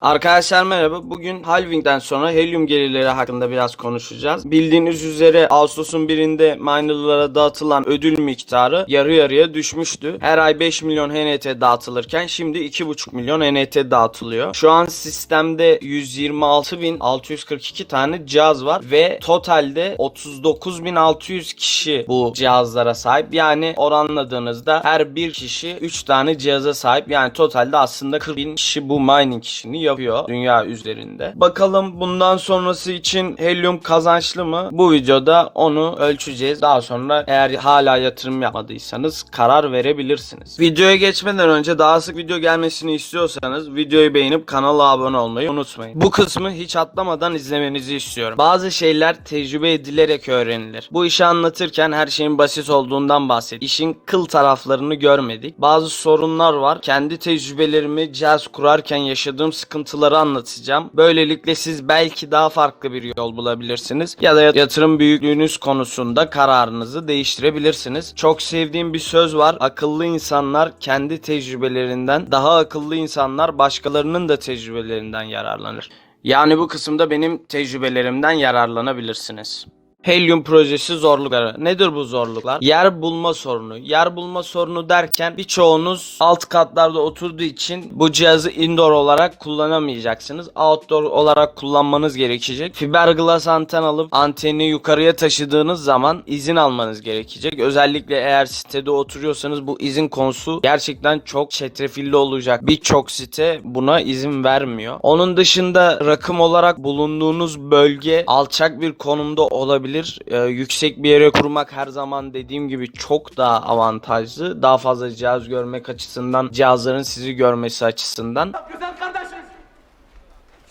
Arkadaşlar merhaba. Bugün halvingden sonra helyum gelirleri hakkında biraz konuşacağız. Bildiğiniz üzere Ağustos'un birinde minerlara dağıtılan ödül miktarı yarı yarıya düşmüştü. Her ay 5 milyon HNT dağıtılırken şimdi 2,5 milyon HNT dağıtılıyor. Şu an sistemde 126.642 tane cihaz var ve totalde 39.600 kişi bu cihazlara sahip. Yani oranladığınızda her bir kişi 3 tane cihaza sahip. Yani totalde aslında 40.000 kişi bu mining işini yapıyor dünya üzerinde. Bakalım bundan sonrası için helyum kazançlı mı? Bu videoda onu ölçeceğiz. Daha sonra eğer hala yatırım yapmadıysanız karar verebilirsiniz. Videoya geçmeden önce daha sık video gelmesini istiyorsanız videoyu beğenip kanala abone olmayı unutmayın. Bu kısmı hiç atlamadan izlemenizi istiyorum. Bazı şeyler tecrübe edilerek öğrenilir. Bu işi anlatırken her şeyin basit olduğundan bahsettik. İşin kıl taraflarını görmedik. Bazı sorunlar var. Kendi tecrübelerimi cihaz kurarken yaşadığım sıkıntıları anlatacağım. Böylelikle siz belki daha farklı bir yol bulabilirsiniz. Ya da yatırım büyüklüğünüz konusunda kararınızı değiştirebilirsiniz. Çok sevdiğim bir söz var. Akıllı insanlar kendi tecrübelerinden, daha akıllı insanlar başkalarının da tecrübelerinden yararlanır. Yani bu kısımda benim tecrübelerimden yararlanabilirsiniz. Helyum projesi zorlukları. Nedir bu zorluklar? Yer bulma sorunu. Yer bulma sorunu derken birçoğunuz alt katlarda oturduğu için bu cihazı indoor olarak kullanamayacaksınız. Outdoor olarak kullanmanız gerekecek. Fiberglass anten alıp anteni yukarıya taşıdığınız zaman izin almanız gerekecek. Özellikle eğer sitede oturuyorsanız bu izin konusu gerçekten çok çetrefilli olacak. Birçok site buna izin vermiyor. Onun dışında rakım olarak bulunduğunuz bölge alçak bir konumda olabilir. Ee, yüksek bir yere kurmak her zaman dediğim gibi çok daha avantajlı. Daha fazla cihaz görmek açısından, cihazların sizi görmesi açısından. Güzel kardeşim.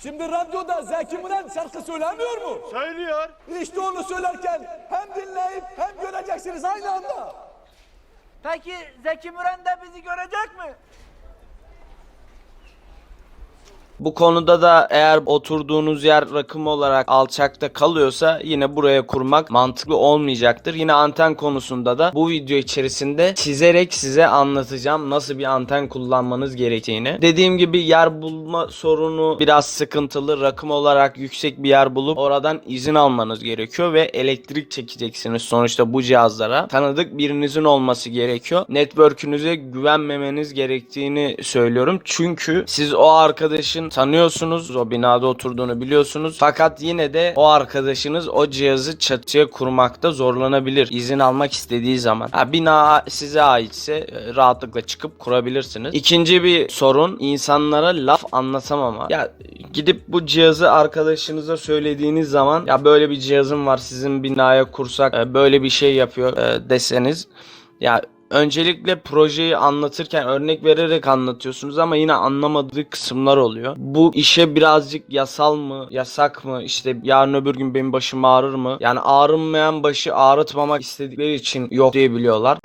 Şimdi radyoda Zeki Müren şarkı söylemiyor mu? Söylüyor. İşte onu söylerken hem dinleyip hem göreceksiniz aynı anda. Peki Zeki Müren de bizi görecek mi? Bu konuda da eğer oturduğunuz yer rakım olarak alçakta kalıyorsa yine buraya kurmak mantıklı olmayacaktır. Yine anten konusunda da bu video içerisinde çizerek size anlatacağım nasıl bir anten kullanmanız gerektiğini. Dediğim gibi yer bulma sorunu biraz sıkıntılı. Rakım olarak yüksek bir yer bulup oradan izin almanız gerekiyor ve elektrik çekeceksiniz sonuçta bu cihazlara. Tanıdık birinizin olması gerekiyor. Network'ünüze güvenmemeniz gerektiğini söylüyorum. Çünkü siz o arkadaşın tanıyorsunuz. O binada oturduğunu biliyorsunuz. Fakat yine de o arkadaşınız o cihazı çatıya kurmakta zorlanabilir. İzin almak istediği zaman. Ha, bina size aitse e, rahatlıkla çıkıp kurabilirsiniz. İkinci bir sorun insanlara laf anlatamama. Ya gidip bu cihazı arkadaşınıza söylediğiniz zaman ya böyle bir cihazım var sizin binaya kursak e, böyle bir şey yapıyor e, deseniz ya öncelikle projeyi anlatırken örnek vererek anlatıyorsunuz ama yine anlamadığı kısımlar oluyor. Bu işe birazcık yasal mı, yasak mı, işte yarın öbür gün benim başım ağrır mı? Yani ağrınmayan başı ağrıtmamak istedikleri için yok diyebiliyorlar.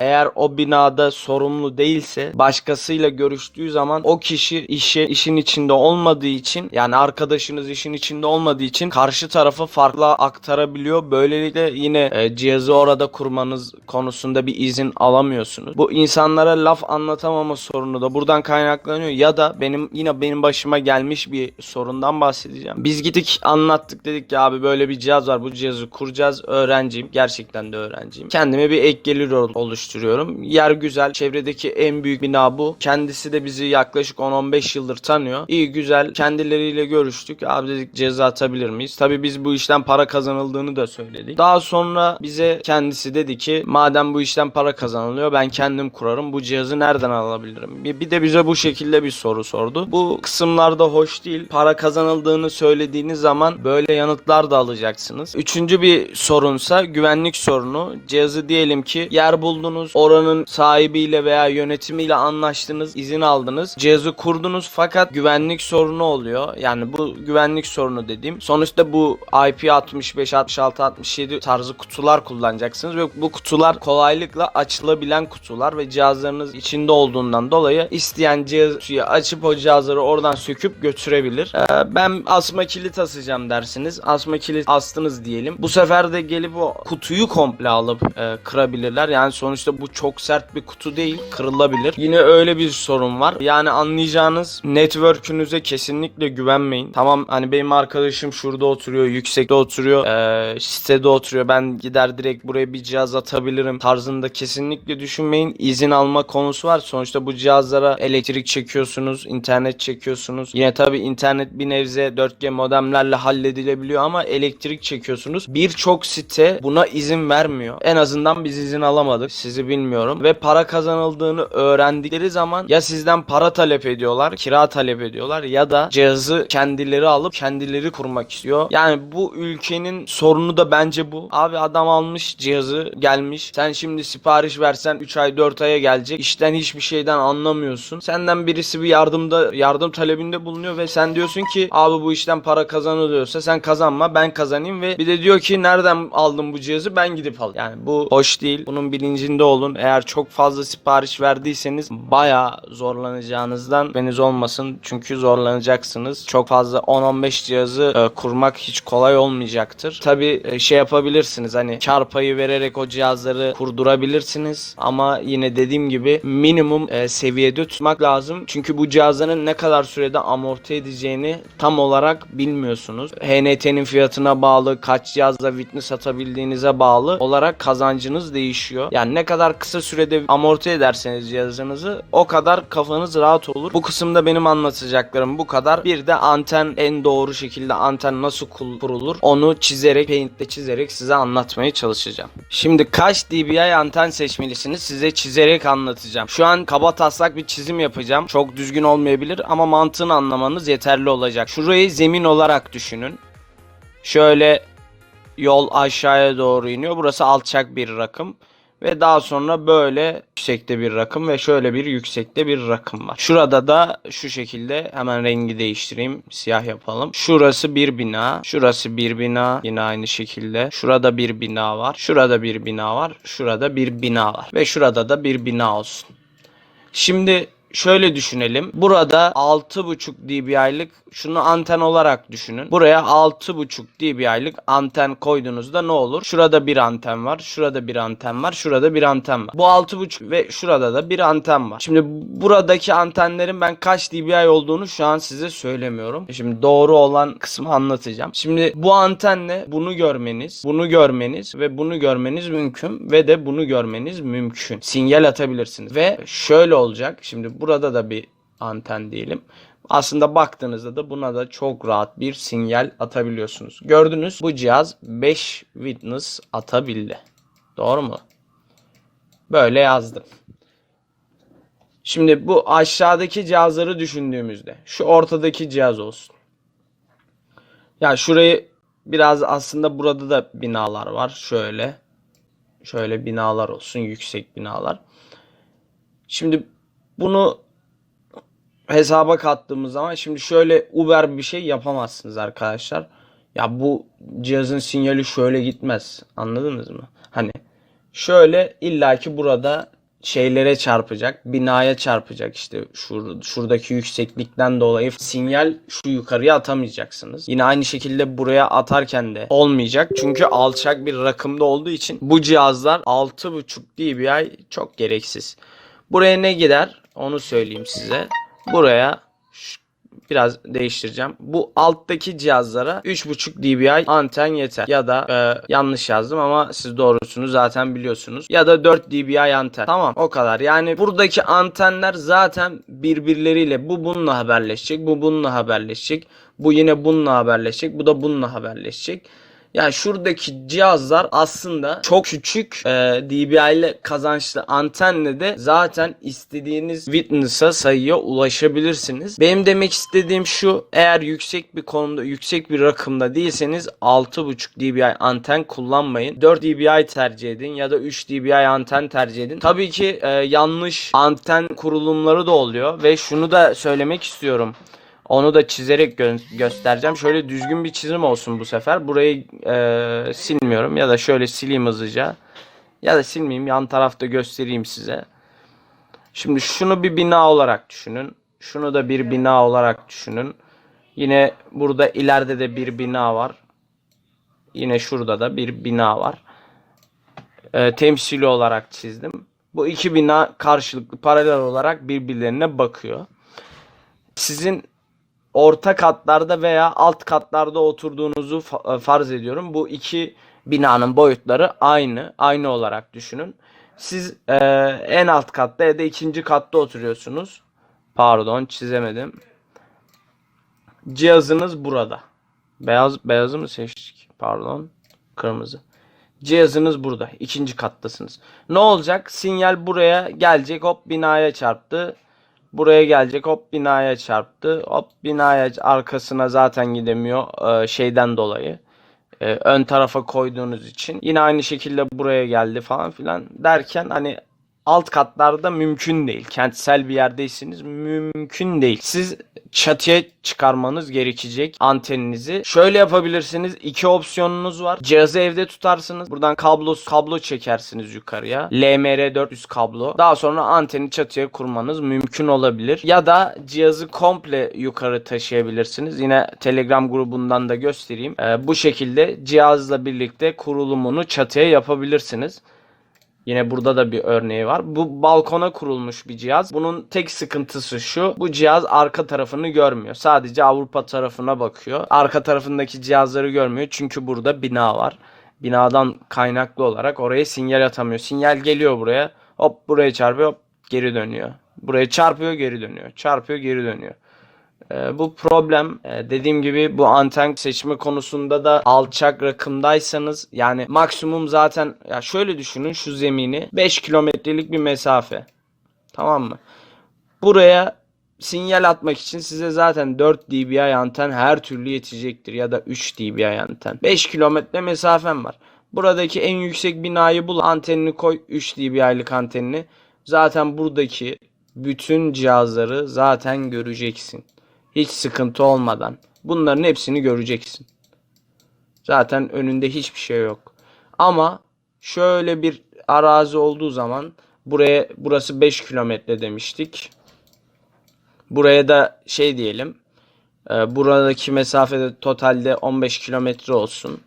Eğer o binada sorumlu değilse başkasıyla görüştüğü zaman o kişi işe işin içinde olmadığı için yani arkadaşınız işin içinde olmadığı için karşı tarafı farklı aktarabiliyor. Böylelikle yine e, cihazı orada kurmanız konusunda bir izin alamıyorsunuz. Bu insanlara laf anlatamama sorunu da buradan kaynaklanıyor ya da benim yine benim başıma gelmiş bir sorundan bahsedeceğim. Biz gittik anlattık dedik ki abi böyle bir cihaz var bu cihazı kuracağız öğrenciyim gerçekten de öğrenciyim. Kendime bir ek gelir ol- oluşturuyorum. Yer güzel çevredeki en büyük bina bu. Kendisi de bizi yaklaşık 10-15 yıldır tanıyor. İyi güzel kendileriyle görüştük. Abi dedik ceza atabilir miyiz? Tabi biz bu işten para kazanıldığını da söyledik. Daha sonra bize kendisi dedi ki madem bu işten para kazanılıyor ben kendim kurarım. Bu cihazı nereden alabilirim? Bir, de bize bu şekilde bir soru sordu. Bu kısımlarda hoş değil. Para kazanıldığını söylediğiniz zaman böyle yanıtlar da alacaksınız. Üçüncü bir sorunsa güvenlik sorunu. Cihazı diyelim ki yer yer buldunuz. Oranın sahibiyle veya yönetimiyle anlaştınız. izin aldınız. Cihazı kurdunuz fakat güvenlik sorunu oluyor. Yani bu güvenlik sorunu dediğim. Sonuçta bu IP 65, 66, 67 tarzı kutular kullanacaksınız ve bu kutular kolaylıkla açılabilen kutular ve cihazlarınız içinde olduğundan dolayı isteyen cihazı açıp o cihazları oradan söküp götürebilir. Ee, ben asma kilit asacağım dersiniz. Asma kilit astınız diyelim. Bu sefer de gelip o kutuyu komple alıp e, kırabilirler. Yani sonuçta bu çok sert bir kutu değil. Kırılabilir. Yine öyle bir sorun var. Yani anlayacağınız network'ünüze kesinlikle güvenmeyin. Tamam hani benim arkadaşım şurada oturuyor, yüksekte oturuyor, e, sitede oturuyor. Ben gider direkt buraya bir cihaz atabilirim tarzında kesinlikle düşünmeyin. İzin alma konusu var. Sonuçta bu cihazlara elektrik çekiyorsunuz, internet çekiyorsunuz. Yine tabi internet bir nebze 4G modemlerle halledilebiliyor ama elektrik çekiyorsunuz. Birçok site buna izin vermiyor. En azından biz izin alamadık. Sizi bilmiyorum. Ve para kazanıldığını öğrendikleri zaman ya sizden para talep ediyorlar, kira talep ediyorlar ya da cihazı kendileri alıp kendileri kurmak istiyor. Yani bu ülkenin sorunu da bence bu. Abi adam almış cihazı gelmiş. Sen şimdi sipariş versen 3 ay 4 aya gelecek. İşten hiçbir şeyden anlamıyorsun. Senden birisi bir yardımda yardım talebinde bulunuyor ve sen diyorsun ki abi bu işten para kazanılıyorsa sen kazanma ben kazanayım ve bir de diyor ki nereden aldın bu cihazı ben gidip al. Yani bu hoş değil. Bunun bilincinde olun. Eğer çok fazla sipariş verdiyseniz bayağı zorlanacağınızdan beniz olmasın. Çünkü zorlanacaksınız. Çok fazla 10-15 cihazı e, kurmak hiç kolay olmayacaktır. Tabi şey yapabilirsiniz hani kar payı vererek o cihazları kurdurabilirsiniz. Ama yine dediğim gibi minimum e, seviyede tutmak lazım. Çünkü bu cihazların ne kadar sürede amorti edeceğini tam olarak bilmiyorsunuz. HNT'nin fiyatına bağlı, kaç cihazla witness atabildiğinize bağlı olarak kazancınız değişiyor. Yani ne kadar kısa sürede amorti ederseniz cihazınızı o kadar kafanız rahat olur. Bu kısımda benim anlatacaklarım bu kadar. Bir de anten en doğru şekilde anten nasıl kurulur onu çizerek, paintle çizerek size anlatmaya çalışacağım. Şimdi kaç dBi anten seçmelisiniz size çizerek anlatacağım. Şu an kaba taslak bir çizim yapacağım. Çok düzgün olmayabilir ama mantığını anlamanız yeterli olacak. Şurayı zemin olarak düşünün. Şöyle yol aşağıya doğru iniyor. Burası alçak bir rakım. Ve daha sonra böyle yüksekte bir rakım ve şöyle bir yüksekte bir rakım var. Şurada da şu şekilde hemen rengi değiştireyim. Siyah yapalım. Şurası bir bina. Şurası bir bina. Yine aynı şekilde. Şurada bir bina var. Şurada bir bina var. Şurada bir bina var. Ve şurada da bir bina olsun. Şimdi şöyle düşünelim. Burada 6.5 dB'lik şunu anten olarak düşünün. Buraya 6.5 dB'lik anten koyduğunuzda ne olur? Şurada bir anten var. Şurada bir anten var. Şurada bir anten var. Bu 6.5 ve şurada da bir anten var. Şimdi buradaki antenlerin ben kaç dBi olduğunu şu an size söylemiyorum. Şimdi doğru olan kısmı anlatacağım. Şimdi bu antenle bunu görmeniz, bunu görmeniz ve bunu görmeniz mümkün ve de bunu görmeniz mümkün. Sinyal atabilirsiniz. Ve şöyle olacak. Şimdi burada da bir anten diyelim. Aslında baktığınızda da buna da çok rahat bir sinyal atabiliyorsunuz. Gördünüz bu cihaz 5 witness atabildi. Doğru mu? Böyle yazdım. Şimdi bu aşağıdaki cihazları düşündüğümüzde şu ortadaki cihaz olsun. Ya şurayı biraz aslında burada da binalar var. Şöyle. Şöyle binalar olsun. Yüksek binalar. Şimdi bunu hesaba kattığımız zaman şimdi şöyle Uber bir şey yapamazsınız arkadaşlar. Ya bu cihazın sinyali şöyle gitmez. Anladınız mı? Hani şöyle illaki burada şeylere çarpacak, binaya çarpacak işte şur, şuradaki yükseklikten dolayı sinyal şu yukarıya atamayacaksınız. Yine aynı şekilde buraya atarken de olmayacak. Çünkü alçak bir rakımda olduğu için bu cihazlar 6.5 dBi çok gereksiz. Buraya ne gider? Onu söyleyeyim size. Buraya biraz değiştireceğim. Bu alttaki cihazlara 3.5 dBi anten yeter. Ya da e, yanlış yazdım ama siz doğrusunu zaten biliyorsunuz. Ya da 4 dBi anten. Tamam o kadar. Yani buradaki antenler zaten birbirleriyle bu bununla haberleşecek. Bu bununla haberleşecek. Bu yine bununla haberleşecek. Bu da bununla haberleşecek. Yani şuradaki cihazlar aslında çok küçük e, DBI ile kazançlı antenle de zaten istediğiniz witness'a sayıya ulaşabilirsiniz. Benim demek istediğim şu eğer yüksek bir konumda yüksek bir rakımda değilseniz 6.5 dBi anten kullanmayın. 4 dBi tercih edin ya da 3 dBi anten tercih edin. Tabii ki e, yanlış anten kurulumları da oluyor ve şunu da söylemek istiyorum. Onu da çizerek gö- göstereceğim. Şöyle düzgün bir çizim olsun bu sefer. Burayı e, silmiyorum ya da şöyle sileyim hızlıca. Ya da silmeyeyim yan tarafta göstereyim size. Şimdi şunu bir bina olarak düşünün. Şunu da bir bina olarak düşünün. Yine burada ileride de bir bina var. Yine şurada da bir bina var. E, temsili olarak çizdim. Bu iki bina karşılıklı paralel olarak birbirlerine bakıyor. Sizin orta katlarda veya alt katlarda oturduğunuzu e, farz ediyorum. Bu iki binanın boyutları aynı, aynı olarak düşünün. Siz e, en alt katta ya da ikinci katta oturuyorsunuz. Pardon, çizemedim. Cihazınız burada. Beyaz beyazı mı seçtik? Pardon. Kırmızı. Cihazınız burada. ikinci kattasınız. Ne olacak? Sinyal buraya gelecek. Hop binaya çarptı. Buraya gelecek. Hop binaya çarptı. Hop binaya arkasına zaten gidemiyor. e, şeyden dolayı. E, ön tarafa koyduğunuz için. Yine aynı şekilde buraya geldi falan filan derken hani alt katlarda mümkün değil. Kentsel bir yerdeyseniz mümkün değil. Siz çatıya çıkarmanız gerekecek anteninizi. Şöyle yapabilirsiniz. İki opsiyonunuz var. Cihazı evde tutarsınız. Buradan kablo kablo çekersiniz yukarıya. LMR 400 kablo. Daha sonra anteni çatıya kurmanız mümkün olabilir. Ya da cihazı komple yukarı taşıyabilirsiniz. Yine Telegram grubundan da göstereyim. Ee, bu şekilde cihazla birlikte kurulumunu çatıya yapabilirsiniz. Yine burada da bir örneği var. Bu balkona kurulmuş bir cihaz. Bunun tek sıkıntısı şu. Bu cihaz arka tarafını görmüyor. Sadece Avrupa tarafına bakıyor. Arka tarafındaki cihazları görmüyor. Çünkü burada bina var. Binadan kaynaklı olarak oraya sinyal atamıyor. Sinyal geliyor buraya. Hop buraya çarpıyor. Hop geri dönüyor. Buraya çarpıyor geri dönüyor. Çarpıyor geri dönüyor. Ee, bu problem e, dediğim gibi bu anten seçme konusunda da alçak rakımdaysanız yani maksimum zaten ya şöyle düşünün şu zemini 5 kilometrelik bir mesafe. Tamam mı? Buraya sinyal atmak için size zaten 4 dBi anten her türlü yetecektir ya da 3 dBi anten. 5 kilometre mesafem var. Buradaki en yüksek binayı bul antenini koy 3 dBi'lik antenini. Zaten buradaki bütün cihazları zaten göreceksin. Hiç sıkıntı olmadan. Bunların hepsini göreceksin. Zaten önünde hiçbir şey yok. Ama şöyle bir arazi olduğu zaman buraya burası 5 kilometre demiştik. Buraya da şey diyelim. e, buradaki mesafede totalde 15 kilometre olsun.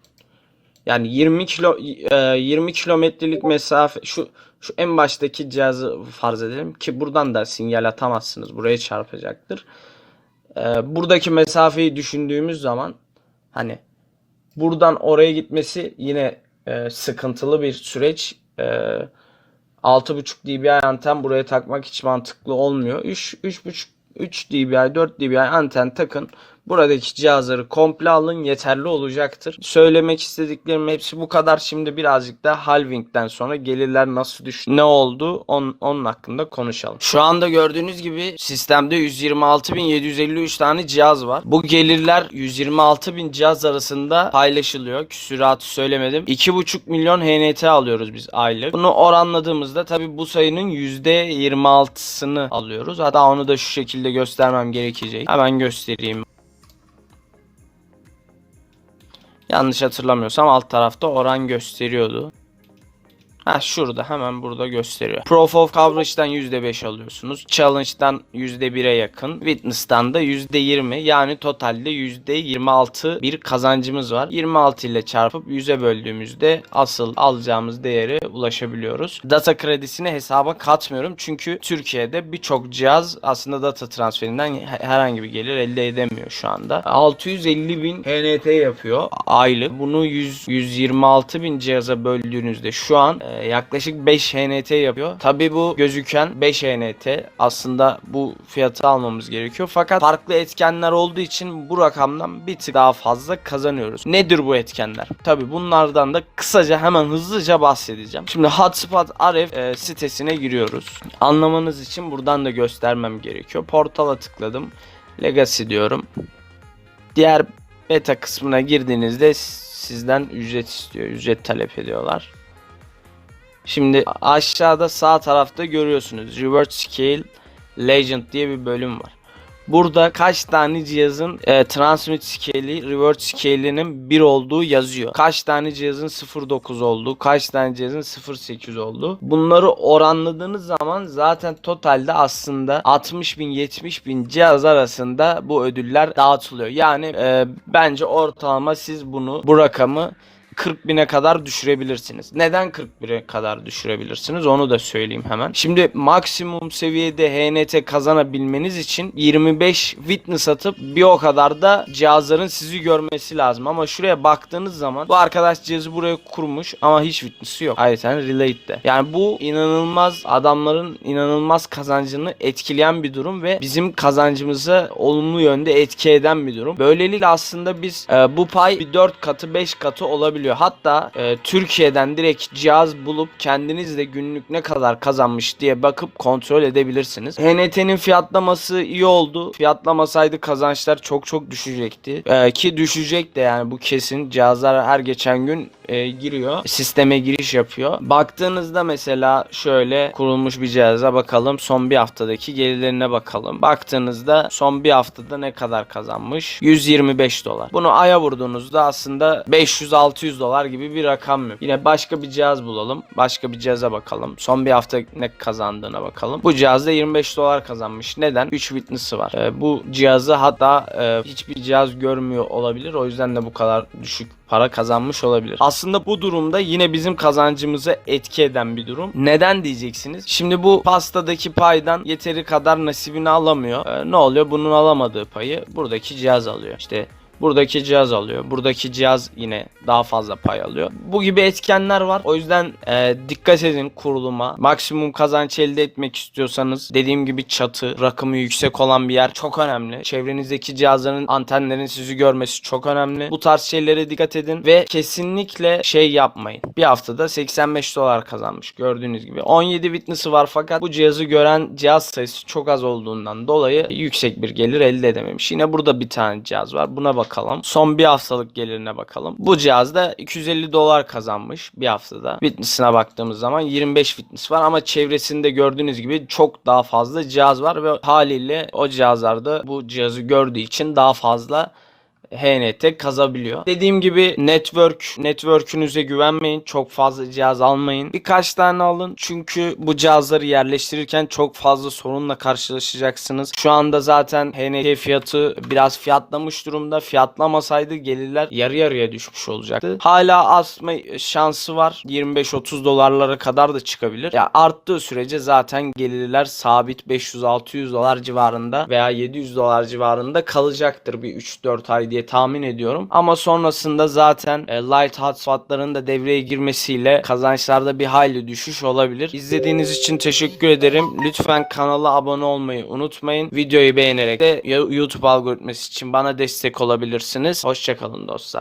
Yani 20 kilo e, 20 kilometrelik mesafe şu şu en baştaki cihazı farz edelim ki buradan da sinyal atamazsınız. Buraya çarpacaktır. E, buradaki mesafeyi düşündüğümüz zaman hani buradan oraya gitmesi yine e, sıkıntılı bir süreç. E, 6.5 dBi anten buraya takmak hiç mantıklı olmuyor. 3 3.5 3 dBi 4 dBi anten takın. Buradaki cihazları komple alın yeterli olacaktır. Söylemek istediklerim hepsi bu kadar. Şimdi birazcık da halvingden sonra gelirler nasıl düştü, ne oldu on, onun hakkında konuşalım. Şu anda gördüğünüz gibi sistemde 126.753 tane cihaz var. Bu gelirler 126.000 cihaz arasında paylaşılıyor. Küsuratı söylemedim. 2.5 milyon HNT alıyoruz biz aylık. Bunu oranladığımızda tabi bu sayının %26'sını alıyoruz. Hatta onu da şu şekilde göstermem gerekecek. Hemen göstereyim. Yanlış hatırlamıyorsam alt tarafta oran gösteriyordu. Ha şurada hemen burada gösteriyor. Proof of Coverage'dan %5 alıyorsunuz. Challenge'dan %1'e yakın. Witness'tan da %20 yani totalde %26 bir kazancımız var. 26 ile çarpıp 100'e böldüğümüzde asıl alacağımız değere ulaşabiliyoruz. Data kredisini hesaba katmıyorum çünkü Türkiye'de birçok cihaz aslında data transferinden herhangi bir gelir elde edemiyor şu anda. 650 bin HNT yapıyor aylık. Bunu 100, 126 bin cihaza böldüğünüzde şu an Ee, yaklaşık 5 HNT yapıyor. Tabi bu gözüken 5 HNT. Aslında bu fiyatı almamız gerekiyor. Fakat farklı etkenler olduğu için bu rakamdan bir tık daha fazla kazanıyoruz. Nedir bu etkenler? Tabi bunlardan da kısaca hemen hızlıca bahsedeceğim. Şimdi Hotspot RF e, sitesine giriyoruz. Anlamanız için buradan da göstermem gerekiyor. Portala tıkladım. Legacy diyorum. Diğer beta kısmına girdiğinizde sizden ücret istiyor. Ücret talep ediyorlar. Şimdi aşağıda sağ tarafta görüyorsunuz. Reverse Scale Legend diye bir bölüm var. Burada kaç tane cihazın e, transmit scale'i, reverse scale'inin 1 olduğu yazıyor. Kaç tane cihazın 0.9 olduğu, kaç tane cihazın 0.8 olduğu. Bunları oranladığınız zaman zaten totalde aslında 60 bin 70 bin cihaz arasında bu ödüller dağıtılıyor. Yani e, bence ortalama siz bunu bu rakamı 40 bine kadar düşürebilirsiniz. Neden 40 bine kadar düşürebilirsiniz onu da söyleyeyim hemen. Şimdi maksimum seviyede HNT kazanabilmeniz için 25 witness atıp bir o kadar da cihazların sizi görmesi lazım. Ama şuraya baktığınız zaman bu arkadaş cihazı buraya kurmuş ama hiç witness'ı yok. Ayrıca relate'de. Yani bu inanılmaz adamların inanılmaz kazancını etkileyen bir durum ve bizim kazancımıza olumlu yönde etki eden bir durum. Böylelikle aslında biz e, bu pay bir 4 katı 5 katı olabiliyor. Hatta e, Türkiye'den direkt cihaz bulup kendiniz de günlük ne kadar kazanmış diye bakıp kontrol edebilirsiniz. HNT'nin fiyatlaması iyi oldu. Fiyatlamasaydı kazançlar çok çok düşecekti. E, ki düşecek de yani bu kesin. Cihazlar her geçen gün e, giriyor. Sisteme giriş yapıyor. Baktığınızda mesela şöyle kurulmuş bir cihaza bakalım. Son bir haftadaki gelirlerine bakalım. Baktığınızda son bir haftada ne kadar kazanmış? 125 dolar. Bunu aya vurduğunuzda aslında 500-600 dolar gibi bir rakam yok. Yine başka bir cihaz bulalım. Başka bir cihaza bakalım. Son bir hafta ne kazandığına bakalım. Bu cihazda 25 dolar kazanmış. Neden? 3 witness'ı var. Ee, bu cihazı hatta e, hiçbir cihaz görmüyor olabilir. O yüzden de bu kadar düşük para kazanmış olabilir. Aslında bu durumda yine bizim kazancımıza etki eden bir durum. Neden diyeceksiniz? Şimdi bu pastadaki paydan yeteri kadar nasibini alamıyor. Ee, ne oluyor? Bunun alamadığı payı buradaki cihaz alıyor. İşte Buradaki cihaz alıyor. Buradaki cihaz yine daha fazla pay alıyor. Bu gibi etkenler var. O yüzden e, dikkat edin kuruluma. Maksimum kazanç elde etmek istiyorsanız dediğim gibi çatı, rakımı yüksek olan bir yer çok önemli. Çevrenizdeki cihazların antenlerin sizi görmesi çok önemli. Bu tarz şeylere dikkat edin ve kesinlikle şey yapmayın. Bir haftada 85 dolar kazanmış gördüğünüz gibi. 17 witness'ı var fakat bu cihazı gören cihaz sayısı çok az olduğundan dolayı yüksek bir gelir elde edememiş. Yine burada bir tane cihaz var. Buna bakalım. Son bir haftalık gelirine bakalım. Bu cihazda 250 dolar kazanmış bir haftada. Witness'ına baktığımız zaman 25 witness var ama çevresinde gördüğünüz gibi çok daha fazla cihaz var ve haliyle o cihazlarda bu cihazı gördüğü için daha fazla HNT kazabiliyor. Dediğim gibi network, network'ünüze güvenmeyin. Çok fazla cihaz almayın. Birkaç tane alın. Çünkü bu cihazları yerleştirirken çok fazla sorunla karşılaşacaksınız. Şu anda zaten HNT fiyatı biraz fiyatlamış durumda. Fiyatlamasaydı gelirler yarı yarıya düşmüş olacaktı. Hala asma şansı var. 25-30 dolarlara kadar da çıkabilir. Ya arttığı sürece zaten gelirler sabit 500-600 dolar civarında veya 700 dolar civarında kalacaktır bir 3-4 ay diye tahmin ediyorum. Ama sonrasında zaten e, light hotspotların da devreye girmesiyle kazançlarda bir hayli düşüş olabilir. İzlediğiniz için teşekkür ederim. Lütfen kanala abone olmayı unutmayın. Videoyu beğenerek de YouTube algoritması için bana destek olabilirsiniz. Hoşçakalın dostlar.